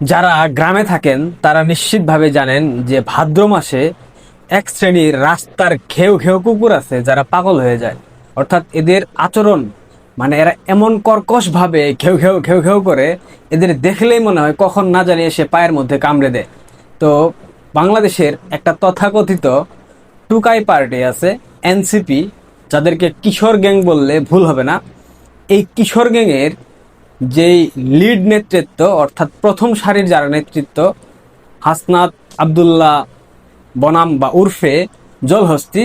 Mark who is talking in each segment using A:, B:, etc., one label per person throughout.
A: যারা গ্রামে থাকেন, তারা নিশ্চিতভাবে জানেন যে ভাদ্র মাসে এক শ্রেণির রাস্তার ঘেউ ঘেউ কুকুর আছে, যারা পাগল হয়ে যায়। অর্থাৎ এদের আচরণ মানে এরা এমন কর্কশভাবে ঘেউ ঘেউ ঘেউ ঘেউ করে, এদের দেখলেই মনে হয় কখন না জানিয়ে সে পায়ের মধ্যে কামড়ে দেয়। তো বাংলাদেশের একটা তথাকথিত টুকাই পার্টি আছে, এনসিপি, যাদেরকে কিশোর গ্যাং বললে ভুল হবে না। এই কিশোর গ্যাংয়ের যেই লিড নেতৃত্ব, অর্থাৎ প্রথম সারির যারা নেতৃত্ব, হাসনাত আবদুল্লাহ বনাম বা উর্ফে জলহস্তি,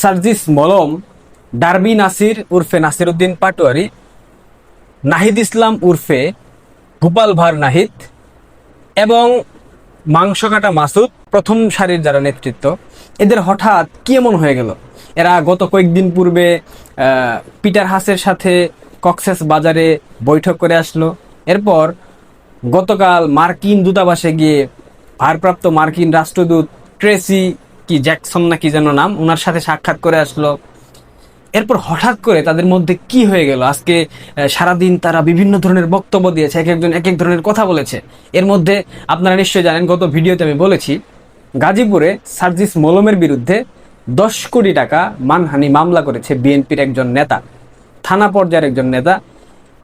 A: সার্জিস মলম, ডারবি নাসির উর্ফে নাসির উদ্দিন পাটোয়ারি, নাহিদ ইসলাম উর্ফে গোপাল ভার নাহিদ এবং মাংস কাটা মাসুদ প্রথম সারির যারা নেতৃত্ব, এদের হঠাৎ কি এমন হয়ে গেল? এরা গত কয়েকদিন পূর্বে পিটার হাসের সাথে কক্সেস বাজারে বৈঠক করে আসলো। এরপর গতকাল মার্কিন দূতাবাসে গিয়ে ভারপ্রাপ্ত মার্কিন রাষ্ট্রদূত ট্রেসি কি জ্যাকসন না কি যেন নাম ওনার সাথে সাক্ষাৎ করে আসলো। এরপর হঠাৎ করে তাদের মধ্যে কি হয়ে গেল? আজকে সারাদিন তারা বিভিন্ন ধরনের বক্তব্য দিয়েছে, এক একজন, এক এক ধরনের কথা বলেছে। এর মধ্যে আপনারা নিশ্চয়ই জানেন, গত ভিডিওতে আমি বলেছি, গাজীপুরে সার্জিস মলমের বিরুদ্ধে দশ কোটি টাকা মানহানি মামলা করেছে বিএনপির একজন নেতা। থানা পর্যায়ের একজন নেতা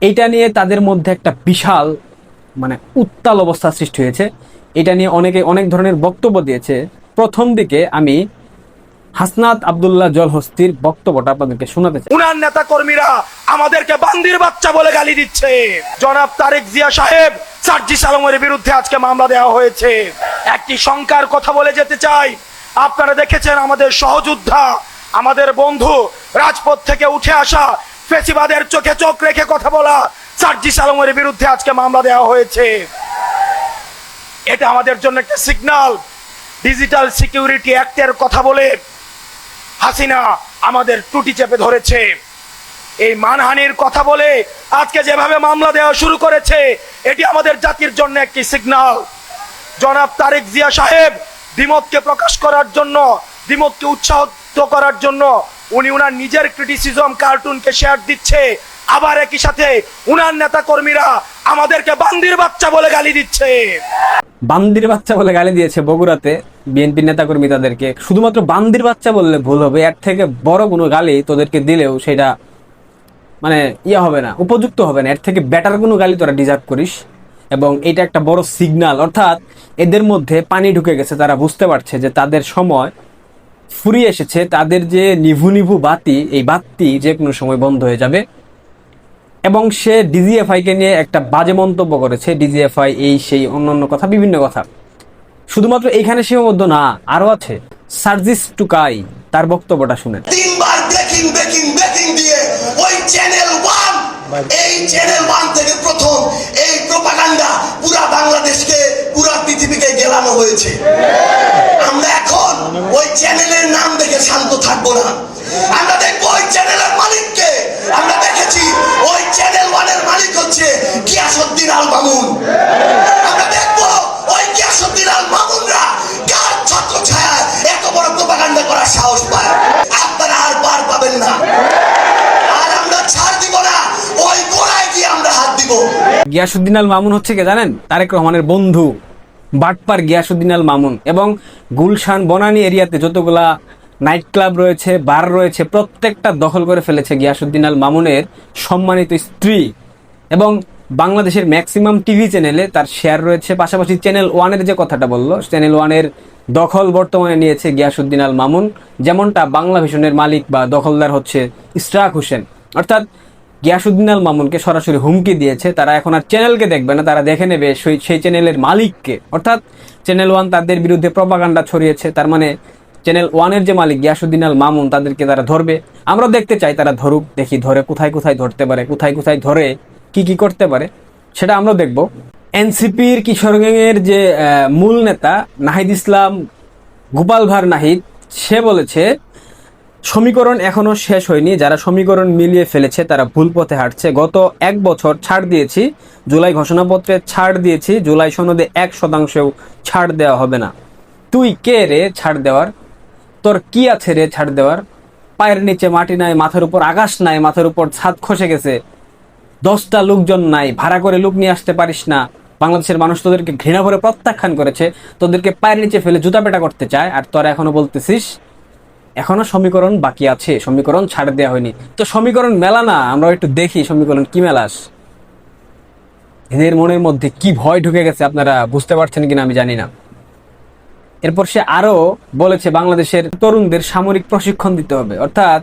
A: এটা নিয়ে তাদের মধ্যে একটা বিশাল মানে উত্তাল অবস্থা সৃষ্টি হয়েছে। এটা নিয়ে অনেকে অনেক ধরনের বক্তব্য দিয়েছে। প্রথম দিকে আমি হাসনাত আবদুল্লাহ জলহস্তির বক্তব্যটা আপনাদেরকে শোনাতে চাই।
B: উনার নেতা কর্মীরা আমাদেরকে বান্দির বাচ্চা বলে গালি দিচ্ছে। জনাব তারেক জিয়া সাহেব সার্জিস আলমের বিরুদ্ধে আজকে মামলা দেওয়া হয়েছে। একটি শঙ্কার কথা বলে যেতে চাই। আপনারা দেখেছেন আমাদের সহযোদ্ধা, আমাদের বন্ধু, রাজপথ থেকে উঠে আসা ফেসিবাদের চোখে চোখ রেখে কথা বলা। সার্জিস আলমের বিরুদ্ধে আজকে মামলা দেওয়া হয়েছে। এটা আমাদের জন্য একটা সিগন্যাল ডিজিটাল সিকিউরিটি অ্যাক্টের কথা বলে হাসিনা আমাদের টুটি চেপে ধরেছে। এই মানহানির কথা বলে আজকে যেভাবে মামলা দেওয়া শুরু করেছে, এটি আমাদের জাতির জন্য একটি সিগনাল জনাব তারেক জিয়া সাহেব, দ্বিমতকে প্রকাশ করার জন্য, দ্বিমতকে উৎসাহিত করার জন্য উনি উনার নিজের ক্রিটিসিজম কার্টুনকে শেয়ার দিচ্ছে। আবার একই সাথে উনার নেতা কর্মীরা আমাদেরকে বান্দির বাচ্চা বলে গালি দিচ্ছে।
A: বান্দির বাচ্চা বলে গালি দিয়েছে বগুড়াতে। বিএনপি নেতাকর্মী তাদেরকে। শুধুমাত্র বান্দির বাচ্চা বললে ভুল হবে, এর থেকে বড় কোনো গালি তোদেরকে দিলেও সেটা মানে ইয়ে হবে না, উপযুক্ত হবে না। এর থেকে বেটার কোনো গালি তোরা ডিজার্ভ করিস। এবং এটা একটা বড় সিগন্যাল অর্থাৎ এদের মধ্যে পানি ঢুকে গেছে, তারা বুঝতে পারছে যে তাদের সময় ফুরিয়ে এসেছে, তাদের যে নিভু নিভু বাতি, এই বাতি যে কোনো সময় বন্ধ হয়ে যাবে। এবং সে ডিজিএফআই কে নিয়ে একটা বাজে মন্তব্য করেছে। ডিজিএফআই এই সেই অন্যান্য কথা, বিভিন্ন কথা। শুধুমাত্র এইখানে সীমাবদ্ধ না আরও আছে। সার্জিস টুকাই তার বক্তব্যটা
C: ওয়ান এই চ্যানেল ওয়ান থেকে প্রথম এই প্রোপাগান্ডা পুরা বাংলাদেশকে, পুরা পৃথিবীকে গেলানো হয়েছে। আমরা এখন ওই চ্যানেলের নাম দেখে শান্ত থাকব না। আমরা দেখব ওই চ্যানেলের মালিককে। আমরা দেখেছি ওই চ্যানেল ওয়ানের মালিক হচ্ছে গিয়াসুদ্দিন আল মামুন। আমরা দেখব ওই গিয়াসুদ্দিন আল মামুনরা কার ছত্র ছায়া এত বড় প্রোপাগান্ডা করার সাহস পায়। আপনারা আর পার পাবেন না। আর আমরা ছাড় দিব না। ওই গোড়ায় গিয়ে আমরা হাত দিব।
A: গিয়াসুদ্দিন আল মামুন হচ্ছে কে জানেন? তারেক রহমানের বন্ধু বাটপার গিয়াসুদ্দিন আল মামুন। এবং গুলশান বনানী এরিয়াতে যতগুলা নাইট ক্লাব রয়েছে, বার রয়েছে, প্রত্যেকটা দখল করে ফেলেছে গিয়াসুদ্দিন আল মামুনের সম্মানিত স্ত্রী। এবং বাংলাদেশের ম্যাক্সিমাম টিভি চ্যানেলে তার শেয়ার রয়েছে, পাশাপাশি চ্যানেল ওয়ানের যে কথাটা বলল চ্যানেল ওয়ানের দখল বর্তমানে নিয়েছে গিয়াসুদ্দিন আল মামুন। যেমনটা বাংলা ভিশনের মালিক বা দখলদার হচ্ছে ইশরাক হোসেন। অর্থাৎ গিয়াসুদ্দিন আল মামুনকে সরাসরি হুমকি দিয়েছে। তারা এখন আর চ্যানেলকে দেখবে না, তারা দেখে নেবে সেই চ্যানেলের মালিককে। অর্থাৎ চ্যানেল ওয়ান তাদের বিরুদ্ধে প্রপাগান্ডা ছড়িয়েছে, তার মানে চ্যানেল ওয়ানের যে মালিক গিয়াসুদ্দিন আল মামুন, তাদেরকে তারা ধরবে। আমরা দেখতে চাই তারা ধরুক, দেখি ধরে কোথায় কোথায় ধরতে পারে, কোথায় কোথায় ধরে, কি কি করতে পারে। সেটা আমরা দেখব। এনসিপির কিশোর গ্যাংয়ের যে মূল নেতা নাহিদ ইসলাম, গোপাল ভার নাহিদ, সে বলেছে সমীকরণ এখনও শেষ হয়নি। যারা সমীকরণ মিলিয়ে ফেলেছে, তারা ভুল পথে হাঁটছে। গত এক বছর ছাড় দিয়েছি, জুলাই ঘোষণাপত্রে ছাড় দিয়েছি, জুলাই সনদে এক শতাংশেও ছাড় দেওয়া হবে না। তুই কে রে ছাড় দেওয়ার? তোর কি আছে রে ছাড় দেওয়ার? পায়ের নিচে মাটি নাই, মাথার উপর আকাশ নাই, মাথার উপর ছাদ খসে গেছে। দশটা লোকজন নাই, ভাড়া করে লোক নিয়ে আসতে পারিস না। বাংলাদেশের মানুষ তোদেরকে ঘৃণা করে প্রত্যাখ্যান করেছে, তোদেরকে পায়ের নিচে ফেলে জুতা পেটা করতে চায়, আর তোরা এখনও বলতেছিস এখনও সমীকরণ বাকি আছে, সমীকরণ ছাড় দেওয়া হয়নি। তো সমীকরণ মেলা না আমরা একটু দেখি সমীকরণ কি মেলাস। এদের মনের মধ্যে কি ভয় ঢুকে গেছে আপনারা বুঝতে পারছেন কিনা আমি জানি না। এরপর সে আরও বলেছে, বাংলাদেশের তরুণদের সামরিক প্রশিক্ষণ দিতে হবে। অর্থাৎ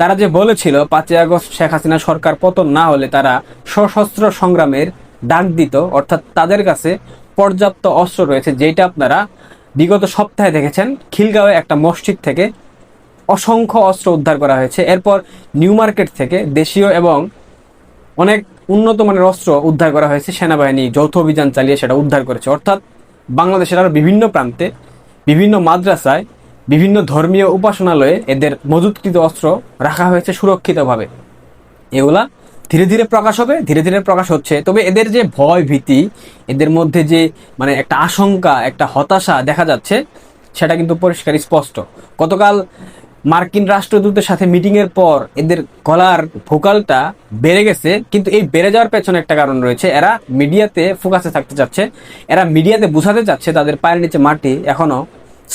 A: তারা যে বলেছিল, পাঁচই আগস্ট শেখ হাসিনা সরকার পতন না হলে তারা সশস্ত্র সংগ্রামের ডাক দিত, অর্থাৎ তাদের কাছে পর্যাপ্ত অস্ত্র রয়েছে যেটা আপনারা বিগত সপ্তাহে দেখেছেন, খিলগাঁওয়ে একটা মসজিদ থেকে অসংখ্য অস্ত্র উদ্ধার করা হয়েছে। এরপর নিউ মার্কেট থেকে দেশীয় এবং অনেক উন্নত মানের অস্ত্র উদ্ধার করা হয়েছে। সেনাবাহিনী যৌথ অভিযান চালিয়ে সেটা উদ্ধার করেছে। অর্থাৎ বাংলাদেশের আরও বিভিন্ন প্রান্তে, বিভিন্ন মাদ্রাসায়, বিভিন্ন ধর্মীয় উপাসনালয়ে এদের মজুতকৃত অস্ত্র রাখা হয়েছে সুরক্ষিতভাবে। এগুলা ধীরে ধীরে প্রকাশ হবে, ধীরে ধীরে প্রকাশ হচ্ছে। তবে এদের যে ভয় ভীতি, এদের মধ্যে যে মানে একটা আশঙ্কা, একটা হতাশা দেখা যাচ্ছে, সেটা কিন্তু পরিষ্কার স্পষ্ট। গতকাল মার্কিন রাষ্ট্রদূতের সাথে মিটিং এর পর এদের গলার ভোকালটা বেড়ে গেছে, কিন্তু এই বেড়ে যাওয়ার পেছনে একটা কারণ রয়েছে। এরা মিডিয়াতে ফোকাসে থাকতে চাচ্ছে, এরা মিডিয়াতে বোঝাতে চাচ্ছে তাদের পায়ের নিচে মাটি এখনও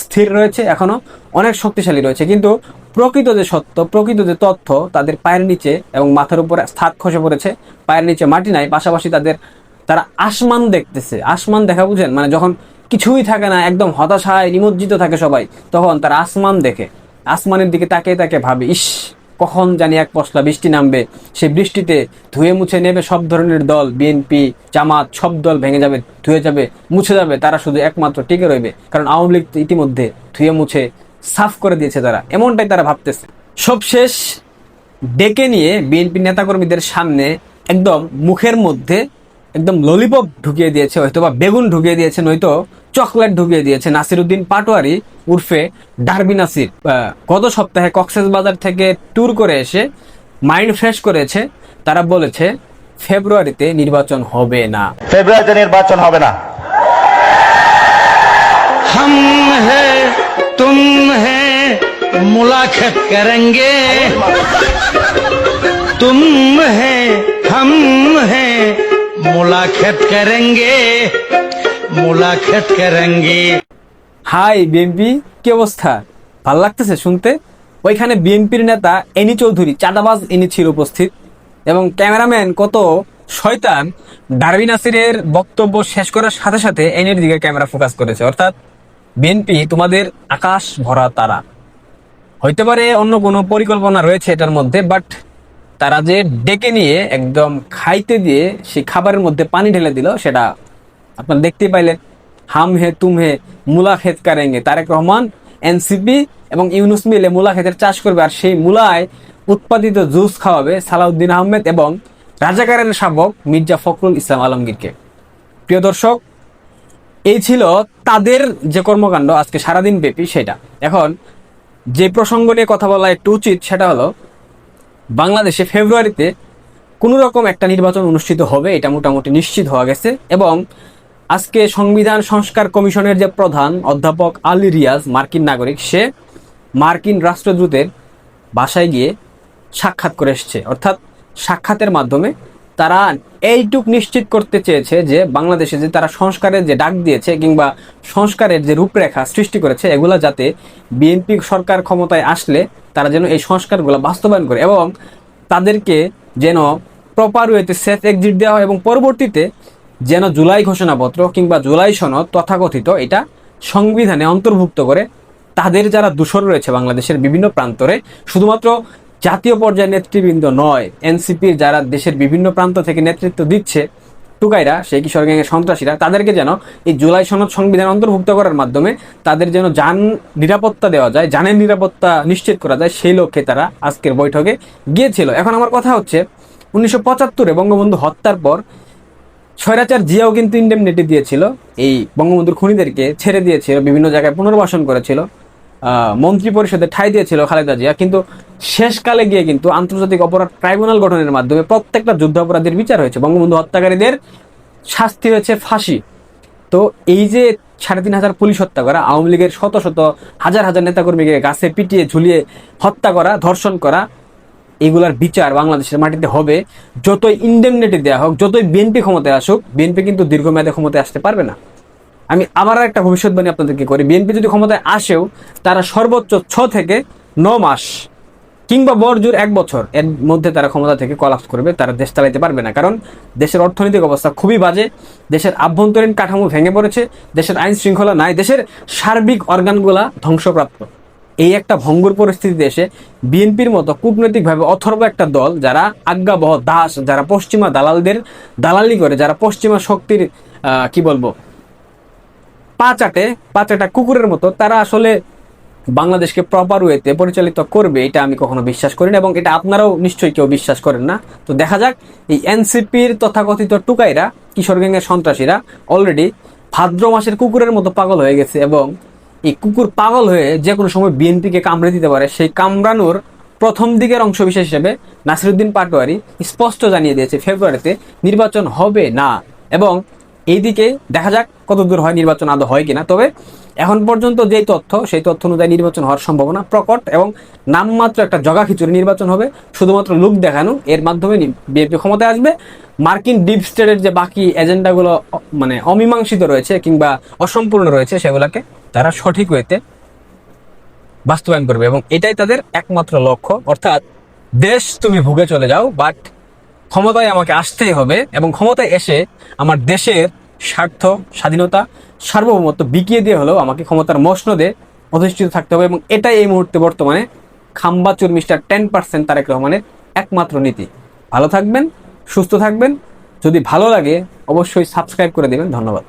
A: স্থির রয়েছে, এখনও অনেক শক্তিশালী রয়েছে। কিন্তু প্রকৃত যে সত্য, প্রকৃত যে তথ্য তাদের পায়ের নিচে এবং মাথার উপরে স্থাত খসে পড়েছে, পায়ের নিচে মাটি নাই, পাশাপাশি তাদের, তারা আসমান দেখতেছে, আসমান দেখা বুঝেন? মানে যখন কিছুই থাকে না, একদম হতাশায় নিমজ্জিত থাকে সবাই, তখন তারা আসমান দেখে। আসমানের দিকে তাকিয়ে তাকে ভাবে, ইস, কখন জানি এক পশলা বৃষ্টি নামবে। সেই বৃষ্টিতে ধুয়ে মুছে নেবে সব ধরনের দল বিএনপি জামাত, সব দল ভেঙে যাবে, ধুয়ে যাবে, মুছে যাবে, তারা শুধু একমাত্র টিকে রইবে। কারণ আওয়ামী লীগ ইতিমধ্যে ধুয়ে মুছে সাফ করে দিয়েছে তারা, এমনটাই তারা ভাবতেছে। সবশেষ ডেকে নিয়ে বিএনপি নেতাকর্মীদের সামনে একদম মুখের মধ্যে একদম ললিপপ ঢুকিয়ে দিয়েছে হয়তো বা বেগুন ঢুকিয়ে দিয়েছে নয়তো চকলেট ঢুকিয়ে দিয়েছে। নাসিরুদ্দিন পাটোয়ারি উর্ফে ডারবি নাসির গত সপ্তাহে কক্সেস বাজার থেকে ট্যুর করে এসে মাইন্ড ফ্রেশ করেছে। তারা বলেছে ফেব্রুয়ারিতে নির্বাচন হবে না।
D: ফেব্রুয়ারিতে নির্বাচন হবে না।
E: হাম হে তুম হে মুলাকাত করেঙ্গে। তুম হে হাম मुलाकात करेंगे मुलाकात करेंगे
A: হাই বিএনপি কি অবস্থা ভাল লাগতেছে শুনতে ওইখানে বিএনপির নেতা এনি চৌধুরী চাঁদাবাজ এনি ছিল উপস্থিত এবং ক্যামেরাম্যান কত শয়তান ডারবিন নাসিরের বক্তব্য শেষ করার সাথে সাথে এনির দিকে ক্যামেরা ফোকাস করেছে অর্থাৎ বিএনপি তোমাদের আকাশ ভরা তারা হইতে পারে অন্য কোনো পরিকল্পনা রয়েছে এটার মধ্যে বাট তারা যে ডেকে নিয়ে একদম খাইতে দিয়ে সেই খাবারের মধ্যে পানি ঢেলে দিল, সেটা আপনারা দেখতে পাইলেন। হাম হে, তুম হে মুলা ক্ষেত কারেঙ্গে। তারেক রহমান, এনসিপি এবং ইউনুস মিলে মুলা খেতের চাষ করবে আর সেই মুলায় উৎপাদিত জুস খাওয়াবে সালাউদ্দিন আহমেদ এবং রাজাকারের শাবক মির্জা ফখরুল ইসলাম আলমগীরকে। প্রিয় দর্শক, এই ছিল তাদের যে কর্মকাণ্ড, আজকে সারাদিন ব্যাপী সেটা। এখন যে প্রসঙ্গ নিয়ে কথা বলা একটু উচিত, সেটা হলো বাংলাদেশে ফেব্রুয়ারিতে কোনো রকম একটা নির্বাচন অনুষ্ঠিত হবে, এটা মোটামুটি নিশ্চিত হওয়া গেছে। এবং আজকে সংবিধান সংস্কার কমিশনের যে প্রধান অধ্যাপক আলী রিয়াজ, মার্কিন নাগরিক, সে মার্কিন রাষ্ট্রদূতের বাসায় গিয়ে সাক্ষাৎ করে এসছে। অর্থাৎ সাক্ষাতের মাধ্যমে তারা এইটুক নিশ্চিত করতে চেয়েছে যে বাংলাদেশে যে তারা সংস্কারের যে ডাক দিয়েছে কিংবা সংস্কারের যে রূপরেখা সৃষ্টি করেছে, এগুলা যাতে বিএনপি সরকার ক্ষমতায় আসলে তারা যেন এই সংস্কারগুলো বাস্তবায়ন করে এবং তাদেরকে যেন প্রপার ওয়েতে সেফ এক্সিট দেওয়া হয় এবং পরবর্তীতে যেন জুলাই ঘোষণাপত্র কিংবা জুলাই সনদ তথাকথিত এটা সংবিধানে অন্তর্ভুক্ত করে তাদের যারা দূষর রয়েছে বাংলাদেশের বিভিন্ন প্রান্তরে, শুধুমাত্র জাতীয় পর্যায়ের নেতৃবৃন্দ নয়। এনসিপির যারা দেশের বিভিন্ন প্রান্ত থেকে নেতৃত্ব দিচ্ছে, টুকাইরা, সেই কিশোর গ্যাংয়ের সন্ত্রাসীরা, তাদেরকে যেন এই জুলাই সনদ সংবিধান অন্তর্ভুক্ত করার মাধ্যমে তাদের যেন যান নিরাপত্তা দেওয়া যায়, যানের নিরাপত্তা নিশ্চিত করা যায়, সেই লক্ষ্যে তারা আজকের বৈঠকে গিয়েছিল। এখন আমার কথা হচ্ছে, উনিশশো পঁচাত্তরে বঙ্গবন্ধু হত্যার পর স্বৈরাচার জিয়াও কিন্তু ইন্ডেমনিটি দিয়েছিল। এই বঙ্গবন্ধুর খুনিদেরকে ছেড়ে দিয়েছিল, বিভিন্ন জায়গায় পুনর্বাসন করেছিল। মন্ত্রী পরিষদে ঠাই দিয়েছিল খালেদা জিয়া, কিন্তু শেষকালে গিয়ে কিন্তু আন্তর্জাতিক অপরাধ ট্রাইব্যুনাল গঠনের মাধ্যমে প্রত্যেকটা যুদ্ধ অপরাধের বিচার হয়েছে। বঙ্গবন্ধু হত্যাকারীদের শাস্তি হয়েছে ফাঁসি। তো এই যে সাড়ে তিন হাজার পুলিশ হত্যা করা, আওয়ামী লীগের শত শত হাজার হাজার নেতাকর্মীকে গাছে পিটিয়ে ঝুলিয়ে হত্যা করা, ধর্ষণ করা, এগুলার বিচার বাংলাদেশের মাটিতে হবে। যতই ইন্ডেমনিটি দেওয়া হোক, যতই বিএনপি ক্ষমতায় আসুক, বিএনপি কিন্তু দীর্ঘমেয়াদে ক্ষমতায় আসতে পারবে না। আমি আবার একটা ভবিষ্যৎবাণী আপনাদেরকে করি। বিএনপি যদি ক্ষমতায় আসেও তারা সর্বোচ্চ ছ থেকে ন মাস কিংবা বড়জোর এক বছর এর মধ্যে তারা ক্ষমতা থেকে কলাপস করবে, তারা দেশ চালাইতে পারবে না। কারণ দেশের অর্থনৈতিক অবস্থা খুবই বাজে, দেশের আভ্যন্তরীণ কাঠামো ভেঙে পড়েছে, দেশের আইন শৃঙ্খলা নাই, দেশের সার্বিক অর্গানগুলা ধ্বংসপ্রাপ্ত। এই একটা ভঙ্গুর পরিস্থিতিতে এসে বিএনপির মতো কূটনৈতিকভাবে অথর্ব একটা দল যারা আজ্ঞাবহ দাস, যারা পশ্চিমা দালালদের দালালি করে, যারা পশ্চিমা শক্তির কি বলব পা চাটে পা চাটা কুকুরের মতো, তারা আসলে বাংলাদেশকে প্রপার ওয়েতে পরিচালিত করবে, এটা আমি কখনো বিশ্বাস করি না, এবং এটা আপনারাও নিশ্চয়ই কেউ বিশ্বাস করেন না। তো দেখা যাক, এই এনসিপির তথাকথিত টুকাইরা, কিশোর গ্যাংয়ের সন্ত্রাসীরা অলরেডি ভাদ্র মাসের কুকুরের মতো পাগল হয়ে গেছে, এবং এই কুকুর পাগল হয়ে যে কোনো সময় বিএনপিকে কামড়ে দিতে পারে, সেই কামড়ানোর প্রথম দিকের অংশবিশেষ হিসেবে নাসিরুদ্দিন পাটোয়ারি স্পষ্ট জানিয়ে দিয়েছে, ফেব্রুয়ারিতে নির্বাচন হবে না। এবং এইদিকে দেখা যাক কত দূর হয় নির্বাচন আদৌ হয় কিনা। তবে এখন পর্যন্ত যেই তথ্য, সেই তথ্য অনুযায়ী নির্বাচন হওয়ার সম্ভাবনা প্রকট এবং নামমাত্র একটা জগা খিচুড়ি নির্বাচন হবে। শুধুমাত্র লুক দেখানো, এর মাধ্যমে বিএনপি ক্ষমতায় আসবে। মার্কিন ডিপ স্টেটের যে বাকি এজেন্ডাগুলো মানে অমীমাংসিত রয়েছে কিংবা অসম্পূর্ণ রয়েছে, সেগুলোকে তারা সঠিক ওয়েতে বাস্তবায়ন করবে এবং এটাই তাদের একমাত্র লক্ষ্য। অর্থাৎ দেশ তুমি ভুগে চলে যাও বাট ক্ষমতায় আমাকে আসতেই হবে এবং ক্ষমতায় এসে আমার দেশের স্বার্থ, স্বাধীনতা, সার্বভৌমত্ব বিকিয়ে দিয়ে হলেও আমাকে ক্ষমতার মসনদে অধিষ্ঠিত থাকতে হবে এবং এটাই এই মুহূর্তে বর্তমানে খাম্বাচুর মিস্টার টেন পার্সেন্ট তারেক রহমানের একমাত্র নীতি। ভালো থাকবেন, সুস্থ থাকবেন, যদি ভালো লাগে অবশ্যই সাবস্ক্রাইব করে দেবেন, ধন্যবাদ।